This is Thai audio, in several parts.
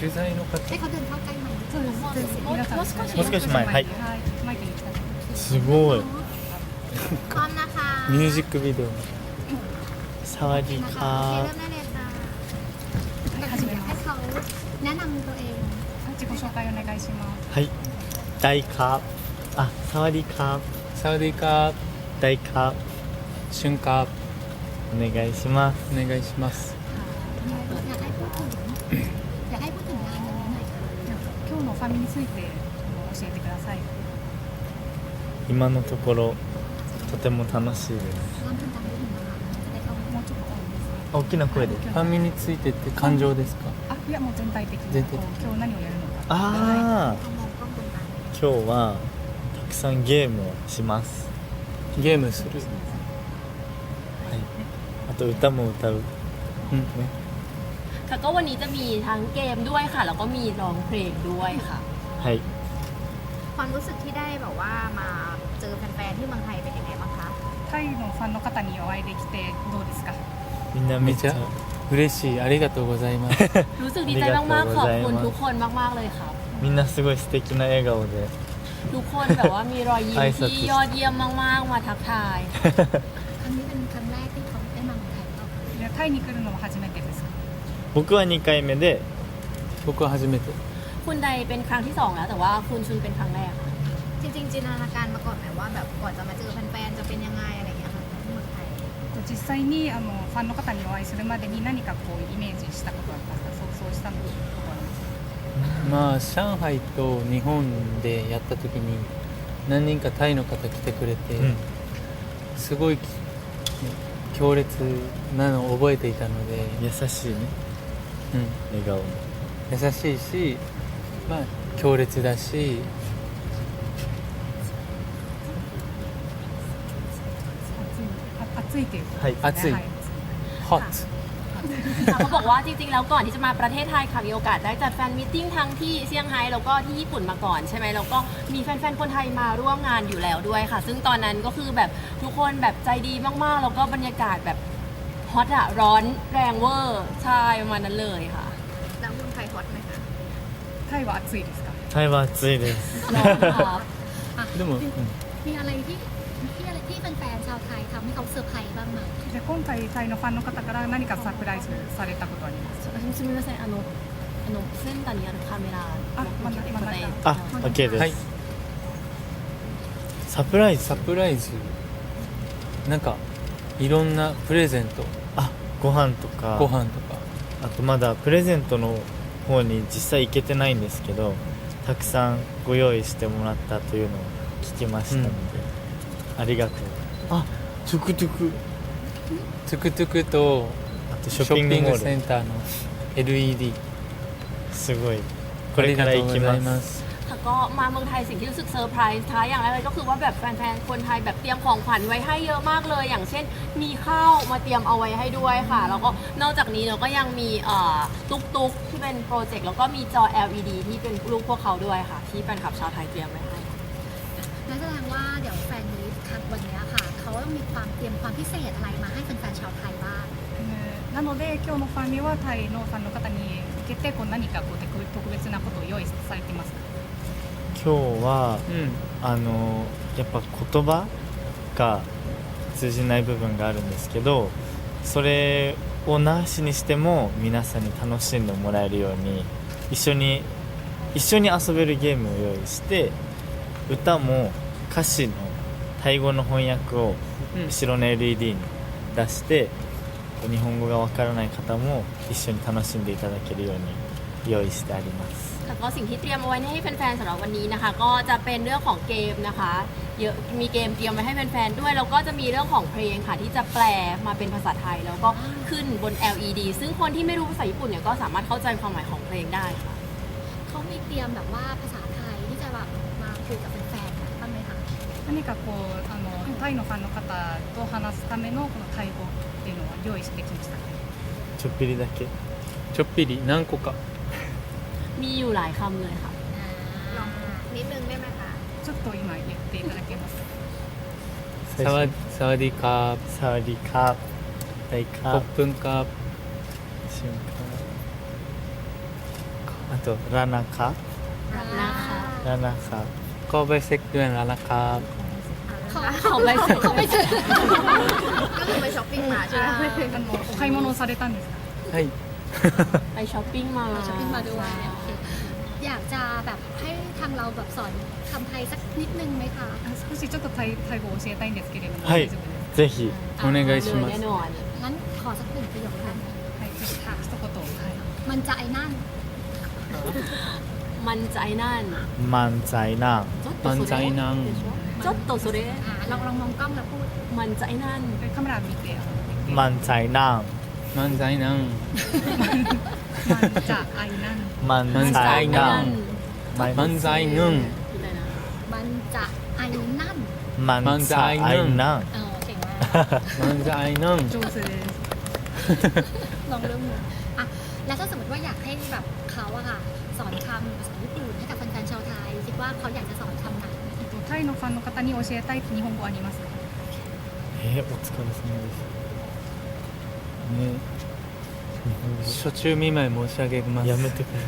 取材の方。えこれ回前そうですもうもう少し前。はい、はい、マイク来たすごい。こんなさミュージックビデオサワディカはい。ダイカあサワディカサワディカダイカお願いします。お願いします。 อยากให้พูดถึงอยากให้พูดถึงงานวันนี้หน่อยค่ะ 今日のファミについてあの教えてください今のところとても楽しいです เริ่มเป็นการพูดถึงนะคะจะได้เข้า もうちょっと多いですね大きな声でファミについてって感情ですかあいやもう全体的に全体的こう今日何をやるのかああ เขามองกล้องตรงนั้น 今日はたくさんゲームをしますゲームするあと歌も歌ううんね ค่ะก็วันนี้จะมีทั้งเกมด้วยค่ะ แล้วก็มีร้องเพลงด้วยค่ะ はい ความรู้สึกที่ได้แบบว่ามาเจอแฟนๆที่เมืองไทยเป็นยังไงบ้างคะ タイのファンの方にお会いできてどうですかみんなめっちゃめっ嬉しいありがとうございます รู้สึกดีใจมากๆ ขอบคุณทุกคนมากๆเลยค่ะ みんなすごい素敵な笑顔で ทุกคนแบบว่ามีรอยยิ้ม 挨拶 ที่ยอดเยี่ยมมากๆ มาทักทาย ครั้งนี้เป็นครั้งแรกที่เขาได้มาเมืองไทยก็ いやタイに来るのは初めてですか て僕は2回目で。僕は初めて。คุณใดเป็นครั้งที่แล้ว แต่ว่าคุณชุนเป็นครั้งแรก?จริงๆจินตนาการมาก่อนไหมว่าแบบกจะมาเจอแฟนๆจะเป็นยังไงอะไรอย่างเงี้ยค่ะมืไทย実際にあのファンの方にお会いするまでに何かこうイメージしたことありますか想像したことありますか？まあ上海と日本でやった時に何人かタイの方来てくれて、うん。すごい強烈なのを覚えていたので。優しいね。笑顔優しいし、まあ、強烈だし暑いあ暑いということはい暑いはい ホット ค่ะเขาบอกว่าจริงๆ แล้วก่อนที่จะมาประเทศไทยค่ะมีโอกาสได้จัดแฟนมิทติ้งทั้งที่เซี่ยงไฮ้แล้วก็ที่ญี่ปุ่นมาก่อนใช่ไหมแล้วก็มีแฟนๆ คนไทยมาร่วมงานอยู่แล้วด้วยค่ะ ซึ่งตอนนั้นก็คือแบบทุกคนแบบใจดีมากๆ แล้วก็บรรยากาศแบบ ฮอตอะร้อนแรงเวอร์ใช่ประมาณนั้นเลยค่ะ แล้วเมืองไทยฮอตไหมคะ タイは暑いですかタイは暑いです ร้อนครับ でも、うん มีอะไรที่ที่อะไรที่แฟนๆชาวไทยทำให้เขาเซอร์ไพรส์บ้างไหม で今回タイのファンの方から何かサプライズされたことはありますかすみませんあのあのセンターにあるカメラあ真ん中真ん中あ OK です、はいサプライズサプライズなんか いろんなプレゼント。あご飯とか。ご飯とか。あとまだプレゼントの方に実際行けてないんですけどたくさんご用意してもらったというのを聞きましたので、ありがとう。あトゥクトゥク。トゥクトゥクとあとシショッピングョッピングモールセンターの LED すごい。こありれからがとうござ行きます。いますค่ะ ก็มาเมืองไทยสิ่งที่รู้สึกเซอร์ไพรส์ท้ายอย่างแรกเลยก็คือว่าแบบแฟนๆ คนไทยแบบเตรียมของขวัญไว้ให้เยอะมากเลย อย่างเช่น มีข้าวมาเตรียมเอาไว้ให้ด้วยค่ะ แล้วก็นอกจากนี้เราก็ยังมีเอ่อตุ๊กตุ๊กที่เป็นโปรเจกต์แล้วก็มีจอ LED ที่เป็นรูปพวกเขาด้วยค่ะ ที่แฟนคลับชาวไทยเตรียมไว้ให้ นั่นแสดงว่าเดี๋ยวแฟนมีตครั้งวันเนี้ยค่ะ เขาต้องมีความเตรียมความพิเศษอะไรมาให้แฟนๆชาวไทยบ้าง えーなので今日のファンにはタイのファンの方に向けてこう何かこう特特別なことを用意されていますか 今日はうん。あのやっぱ言葉が通じない部分があるんですけどそれをなしにしても皆さんに楽しんでもらえるように一緒に一緒に遊べるゲームを用意して歌も歌詞のタイ語の翻訳をうん。後ろの LED に出して日本語がわからない方も一緒に楽しんでいただけるように用意してあります แล้วก็สิ่งที่เตรียมเอาไว้ให้แฟนๆสำหรับวันนี้นะคะ ก็จะเป็นเรื่องของเกมนะคะเยอะมีเกมเตรียมไว้ให้แฟนๆด้วยแล้วก็จะมีเรื่องของเพลงค่ะที่จะแปลมาเป็นภาษาไทย แล้วก็ขึ้นบน LED ซึ่งคนที่ไม่รู้ภาษาญี่ปุ่นเนี่ยก็สามารถเข้าใจความหมายของเพลงได้ค่ะ เขามีเตรียมแบบว่าภาษาไทยที่จะแบบมาคุยกับแฟนๆบ้างไหมคะ 何かこうあのタイのファンの方と話すためのこのタイ語っていうのは用意してきましたかちょっぴりだけちょっぴり何個か มีอยู่หลายคำเลยค่ะ ลองนิดนึงได้ไหมคะชุちょっと今言っていただけますสกัสดีสวัสดีครับสวัสดีครับไดครัอบบคุณครับชิมครับあとตัวรานาครับรานาคะラナカก็ไปเซ็กด้วยแล้วนะครับขอเขาไปเซ็กเขาไปเซ็กก็ไปช้อปปิ้งมาใช่ไหมあのお買い物をされたんですかはい ไปช้อปปิ้งมา ช้อปปิ้งมาด้วยโอเคอยากจะแบบให้ทางเราแบบสอนคำไทยสักนิดนึงไหมคะ あ少しちょっとタイタイ語を教えたいんですけれども、はい大丈夫ですぜひお願いします แน่นอน งั้นขอสักหนึ่งประโยคกัน はいค่ะ 一言はい มันจะไอ้นั่น มันใจนั่น 漫才なん มันใจนัง จดโตโซเร อ่าลองลองมองกล้องแล้วพูด มันใจนั่น でカメラ見て 漫才なん漫才なん 漫じゃあいなん漫才なん漫才ぬん มันจะไอ้นั่น 漫才なん เออเก่งมาก 漫才なん上手です ลองเริ่มเลยอ่ะแล้วถ้าสมมติว่าอยากให้แบบเขาอะค่ะ สอนคำภาษาญี่ปุ่นให้กับแฟนๆชาวไทย คิดว่าเขาอยากจะสอนคำไหน えっとタイのファンの方に教えたい日本語ありますかえーお疲れ様ですね 初中見舞い申し上げますやめてくださ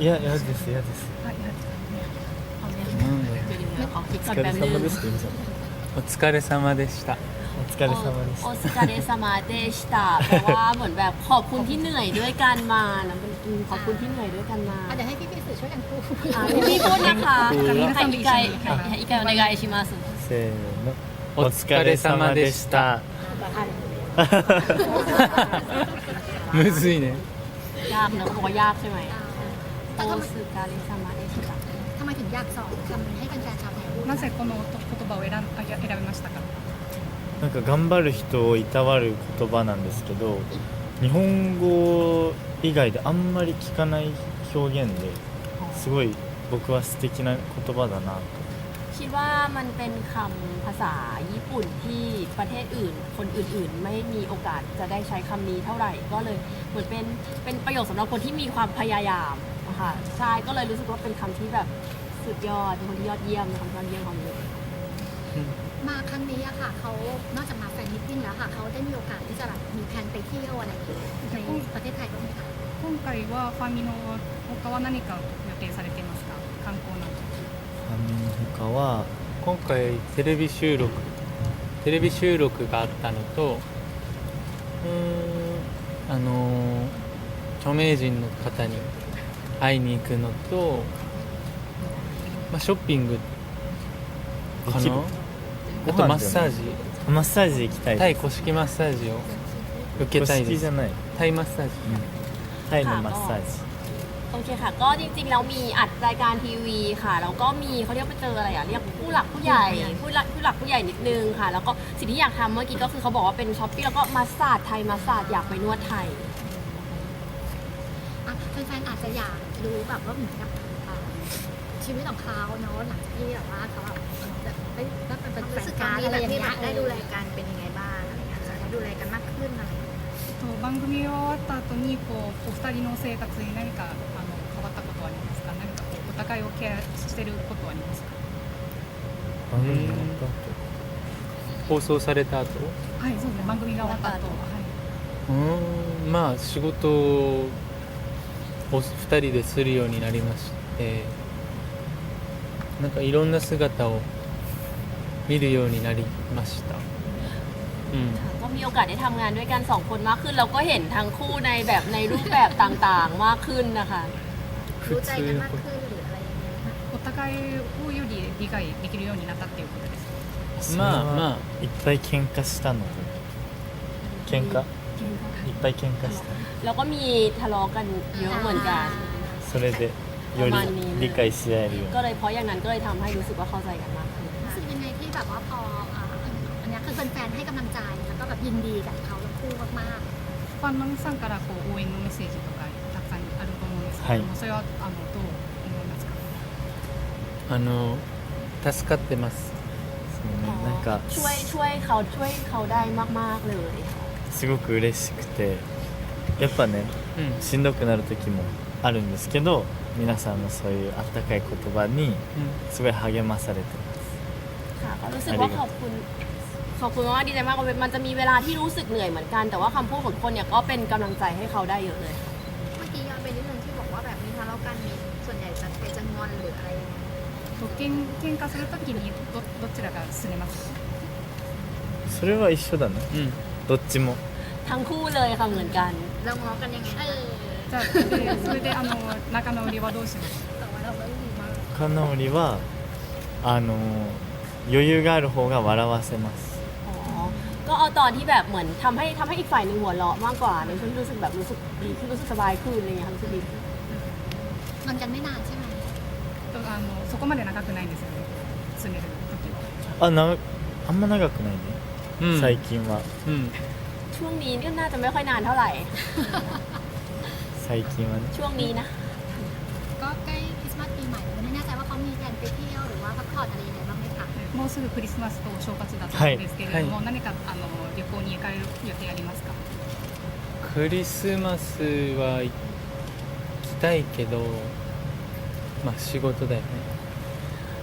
いいや嫌です嫌ですはいはいなんだよ ขอคิด お ก่อน 疲 แป๊ れ บนึง 様ですって言うんじゃないお疲れ様でしたお疲れ様でし โอ た สการ์สมาเดชตาแปลว่าเหมือนแบบขอบคุณที่เหนื่อยด้วยกันมานะมันอืมขอบคุณที่เหนื่อยด้วยกันมา อ่ะเดี๋ยวให้พี่ๆสื่อช่วยกันพูด อ่ะพี่พูดนะคะให้อีกไก่ให้อีกไก่お願いします せーのお疲れ様でした むずいね ยากนะเขาบอกว่ายากใช่ไหม แต่ โอ ทำไม สการ์สมาเดชตา ทำไมถึงอยากสอนคำนี้ให้แฟนๆชาวไทยพูด なぜこの言葉を選んあや選びましたかなんか頑張る人をいたわる言葉なんですけど日本語以外であんまり聞かない表現ですごい僕は素敵な言葉だなと คิดว่ามันเป็นคำภาษาญี่ปุ่นที่ประเทศอื่น คนอื่นๆ ไม่มีโอกาสจะได้ใช้คำนี้เท่าไหร่ ก็เลยเหมือนเป็นเป็นประโยคสำหรับคนที่มีความพยายามอะค่ะใช่ก็เลยรู้สึกว่าเป็นคำที่แบบสุดยอดเป็นคนที่ยอดเยี่ยมเป็นคำยอดเยี่ยมของเลย มาครั้งนี้อะค่ะเขานอกจากมาแฟนมิตติ้งแล้วค่ะเขาได้มีโอกาสที่จะแบบมีแผนไปเที่ยวอะไรอย่างเงี้ยในประเทศไทยบ้างไหมคะ 今回はファミの他は何か予定されて 他は今回テレビ収録テレビ収録があったのとあのー著名人の方に会いに行くのと、まあ、ショッピングかな？あとマッサージ。マッサージ行きたいタイ古式マッサージを受けたいです。古式じゃない。タイマッサージ。タイのマッサージ โอเคค่ะ ก็จริงๆ แล้วมีอัดรายการทีวีค่ะ แล้วก็มีเขาเรียกไปเจออะไรอะเรียกผู้หลักผู้ใหญ่ ผู้หลักผู้หลักผู้ใหญ่นิดนึงค่ะ แล้วก็สิ่งที่อยากทำเมื่อกี้ก็คือเขาบอกว่าเป็นช้อปปิ้งแล้วก็มาสซาจไทยมาสซาจอยากไปนวดไทย อ่ะแฟนๆอาจจะอยากรู้แบบว่าเหมือนกับอ่าชีวิตของเขาเนาะหลังจากที่แบบว่าเขาแบบแบบได้ได้เป็น รู้ รู้ สึ สึ ก ก กา การ ร ที่ อะไร แบบ อย่าง ที่ เงี้ แบ ย บได้ดูแลกันเป็นยังไงบ้างอะไรเงี้ยค่ะได้ดูแลกันมากขึ้นอะไรเงี้ย えっと番組が終わった後にこうお二人の生活に何か お互いをケアしてることはありますか番組終わった放送された後はいそうですね番組が終わった後はいうーんまあ仕事を2人でするようになりましてなんかいろんな姿を見るようになりましたうん ก็มีโอกาสได้ทำงานด้วยกันสองคนมากขึ้น แล้วก็เห็นทั้งคู่ในแบบในรูปแบบต่างๆ มากขึ้นนะคะ รู้ใจกันมากขึ้น 互いをより理解できるようになったっていうことですかまあまあいっぱい喧嘩したので喧嘩いっぱい喧嘩した แล้วก็มีทะเลาะกันเยอะเหมือนกัน それでより理解し合えるよう ก็ に เลยเพราะอย่างนั้นก็เลยทำให้รู้สึกว่าเข้าใจกันมากขึ้น รู้สึกยังไงที่แบบว่าพออ่าอันเนี้ยคือแฟนๆให้กำลังใจแล้วก็แบบยินดีกับเขาทั้งคู่มาก ファンの皆さんからこう応援のメッセージとかたくさんあると思うんですけども、はいそれはあのどう思いますか あの助かってますそうねなんか ช่วยช่วยเขาช่วยเขาได้มาก ๆ เลยค่ะ すごく嬉しくてやっぱねうんしんどくなる時もあるんですけど皆さんのそういうあったかい言葉にすごい励まされてます ค่ะก็รู้สึกว่าขอบคุณขอบคุณมากๆดีใจมากมันจะมีเวลาที่รู้สึกเหนื่อยเหมือนกัน แต่ว่าคำพูดของทุกคนเนี่ยก็เป็นกำลังใจให้เขาได้เยอะเลยค่ะ เมื่อกี้ย้อนไปนิดนึงที่บอกว่า と喧喧嘩するときにどどちらが拗ねますそれは一緒だねうんどっちも ทั้งคู่เลยค่ะเหมือนกัน เราง้อกันยังไง เออ じゃあでそれであの仲直りはどうします แต่ว่าเราไม่ดีมาก 仲直りはあの余裕がある方が笑わせます อ๋อ ก็เอาตอนที่แบบเหมือนทำให้ทำให้อีกฝ่ายหนึ่งหัวเราะมากกว่าในช่วงที่รู้สึกแบบรู้สึกดีขึ้นรู้สึกสบายขึ้นอะไรเงี้ยค่ะรู้สึกดีขึ้น งอนกันไม่นานใช่ไหม と あのそこまで長くないんですよね拗ねる時はあなあんま長くないね、うん最近はうん ช่วงนี้ก็น่าจะไม่ค่อยนานเท่าไหร่ 最近はね ช่วงนี้นะ ก็ใกล้คริสต์มาสปีใหม่แล้วไม่แน่ใจว่าเขามีแผนไปเที่ยวหรือว่าพักผ่อนอะไรยังไงบ้างไหมคะ もうすぐクリスマスとお正月だと思うんですけれども、はい何かあの旅行に行かれる予定ありますかクリスマスは行きたいけど まあ仕事だよね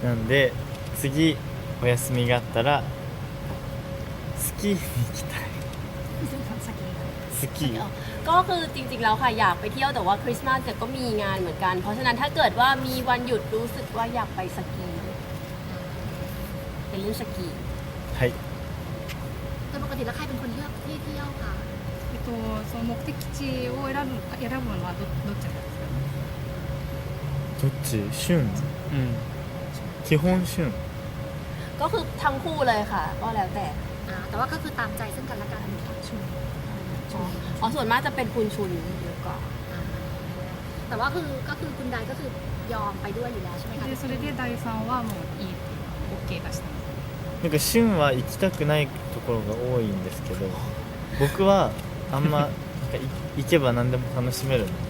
なんで次お休みがあったらスキーに行きたいスキー ก็คือจริงๆแล้วค่ะอยากไปเที่ยวแต่ว่าคริสต์มาสเนี่ยก็มีงานเหมือนกัน เพราะฉะนั้นถ้าเกิดว่ามีวันหยุดรู้สึกว่าอยากไปสกีเป็นเรื่องสกี はい โดยปกติแล้วใครเป็นคนเลือกที่เที่ยวคะ えっと、その目的地を選ぶ選ぶのはどどっちなんですか どっち旬うん基本旬 ก็คือทั้งคู่เลยค่ะ ก็แล้วแต่ อ่าแต่ว่าก็คือตามใจซึ่งกันและกันชุน อ๋อส่วนมากจะเป็นคุณชุนเยอะกว่า อ่าแต่ว่าคือก็คือคุณใดก็คือยอมไปด้วยอยู่แล้วใช่ไหมคะ でそれで第3はもういいって OK 出したんですなんか旬は行きたくないところが多いんですけど僕はあんまなんかい行けば何でも楽しめるので เขาบอก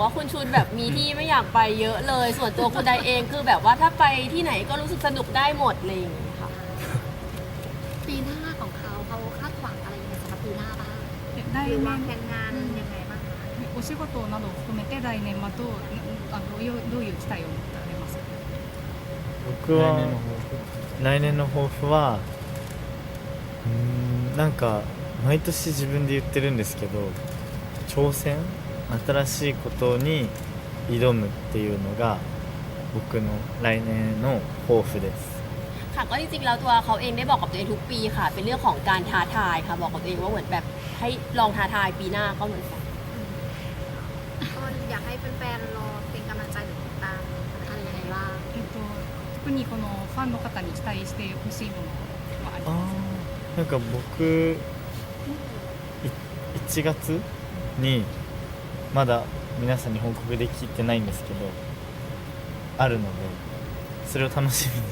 ว่าคุณชุนแบบมีที่ไม่อยากไปเยอะเลย ส่วนตัวคุณใดเองคือแบบว่าถ้าไปที่ไหนก็รู้สึกสนุกได้หมดเลยอย่างงี้ค่ะ ปีหน้าของเขาเขาคาดหวังอะไรยังไงสำหรับปีหน้าบ้าง で ห 来 รือวาง 年 แผนงานยังไงบ้างคะ お仕事などを含めて来年はどうあどういうどういう期待を持っておられますか僕は来年の抱負来年の抱負はうーんなんか毎年自分で言ってるんですけど挑戦 新しいことに挑むっていうのが僕の来年の抱負です ค่ะก็จริงๆแล้วตัวเขาเองได้บอกกับตัวเองทุกปีค่ะ เป็นเรื่องของการท้าทายค่ะ บอกกับตัวเองว่าเหมือนแบบให้ลองท้าทายปีหน้าก็เหมือนกัน ก็อยากให้แฟนๆรอเป็นกำลังใจหรือติดตาม อะไรยังไงบ้าง えっと特にこのファンの方に期待してほしいものはありあますかーなんか僕い1月に まだ皆さんに報告できてないんですけどあるのでそれを楽しみに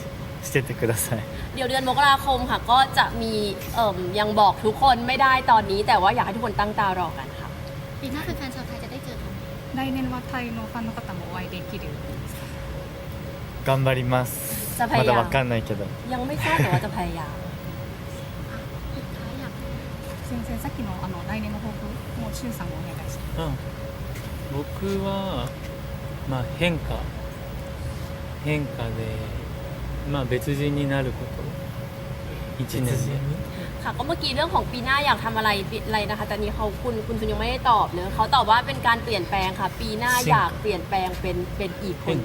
しててください เดี๋ยวเดือนมกราคมค่ะ ก็จะมีเอ่มยังบอกทุกคนไม่ได้ตอนนี้ แต่ว่าอยากให้ทุกคนตั้งตารอกันค่ะ ปีหน้าแฟนๆชาวไทยจะได้เจอเขาไหม 来年はタイのファンの方もお会いできるんですか頑張りますじゃあพยายามまだわかんないけど ยังไม่ทราบแต่ว่าจะพยายาม สุดท้ายอยาก 先生さっきのあの来年の抱負もうしゅんさんもお願いしますうん 僕はまあ変化変化でまあ別人になること1年で ค่ะก็เมื่อกี้เรื่องของปีหน้าอยากทำอะไรอะไรนะคะแต่นี้เขาคุณคุณคุณยังไม่ได้ตอบเนอะเขาตอบว่าเป็นการเปลี่ยนแปลงค่ะ ปีหน้าอยากเปลี่ยนแปลงเป็นเป็นอีกคน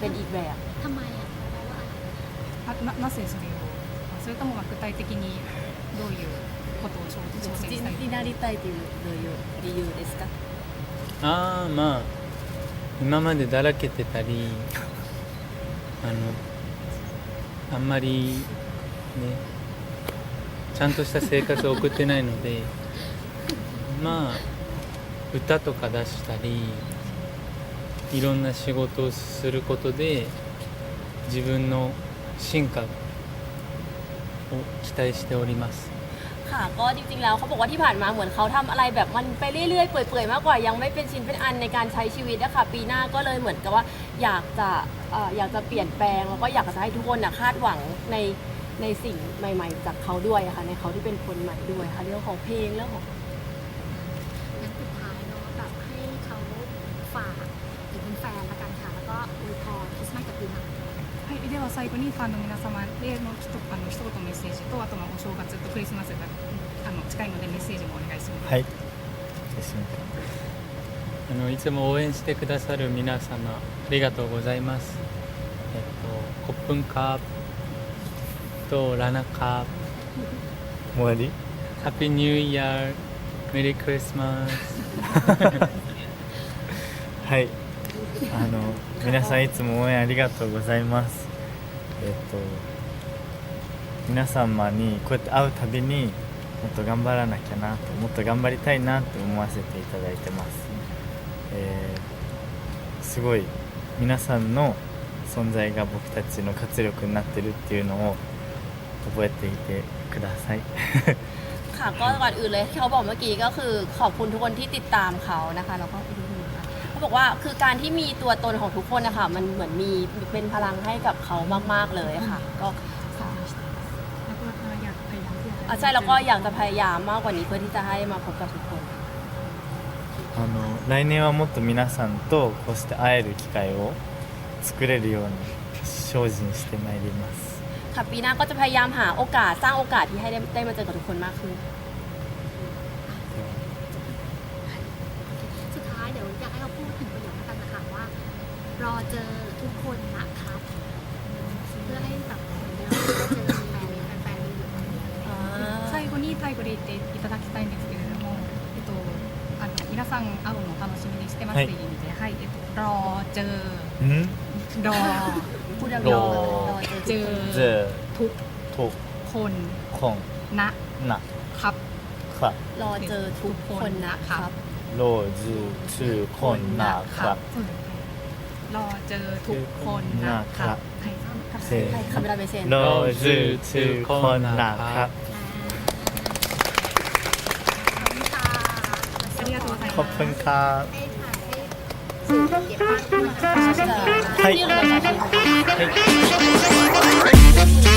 เป็นอีกแบบ ทำไมอ่ะเพราะว่าอะไร あななぜそれをそれともまあ具体的にどういうことを挑挑戦したいになりたいというどういう理由ですか ああまあ今までだらけてたりあのあんまりねちゃんとした生活を送ってないので まあ歌とか出したりいろんな仕事をすることで自分の進化を期待しております ค่ะ ก็จริงๆแล้วเขาบอกว่าที่ผ่านมาเหมือนเขาทำอะไรแบบมันไปเรื่อยๆเปื่อยๆมากกว่ายังไม่เป็นชิ้นเป็นอันในการใช้ชีวิตนะคะปีหน้าก็เลยเหมือนกับว่าอยากจะเอ่ออยากจะเปลี่ยนแปลงแล้วก็อยากจะให้ทุกคนนะคาดหวังในในสิ่งใหม่ ๆ จากเขาด้วยอะค่ะในเขาที่เป็นคนใหม่ด้วยค่ะเรื่องของเพลงเรื่องของ 最後にファンの皆様へのひとあの一言メッセージとあとまあお正月とクリスマスがあの近いのでメッセージもお願いします。はい。ですね。あのいつも応援してくださる皆様ありがとうございます。コップンカープとラナカープ。終わり？ハッピーニューイヤーメリークリスマス。はい。あの皆さんいつも応援ありがとうございますえっと皆様にこうやって会うたびにもっと頑張らなきゃなともっと頑張りたいなって思わせていただいてます、えーすごい皆さんの存在が僕たちの活力になってるっていうのを覚えていてください ค่ะก็ก่อนอื่นเลยที่เขาบอกเมื่อกี้ก็คือขอบคุณทุกคนที่ติดตามเขานะคะแล้วก็ เขาบอกว่าคือการที่มีตัวตนของทุกคนนะคะมันเหมือนมีเป็นพลังให้กับเขามาก ๆเลยค่ะ ก็ แล้วก็อยากพยายามที่จะ อ่ะใช่แล้วก็อยากจะพยายามมากกว่านี้เพื่อที่จะให้มาพบกับทุกคน あの来年はもっと皆さんとこうして会える機会を作れるように精進してまいります ค่ะปีหน้าก็จะพยายามหาโอกาสสร้างโอกาสที่ให้ได้ได้มาเจอกับทุกคนมากขึ้น เจอเจอทุกทุกคนขงนะนะครับ ครับรอเจอทุกคนนะครับรอเจอทุกคนนะครับ รอเจอทุกคนนะครับเวลารอเจอทุกคนนะครับขอบคุณครับ 四点是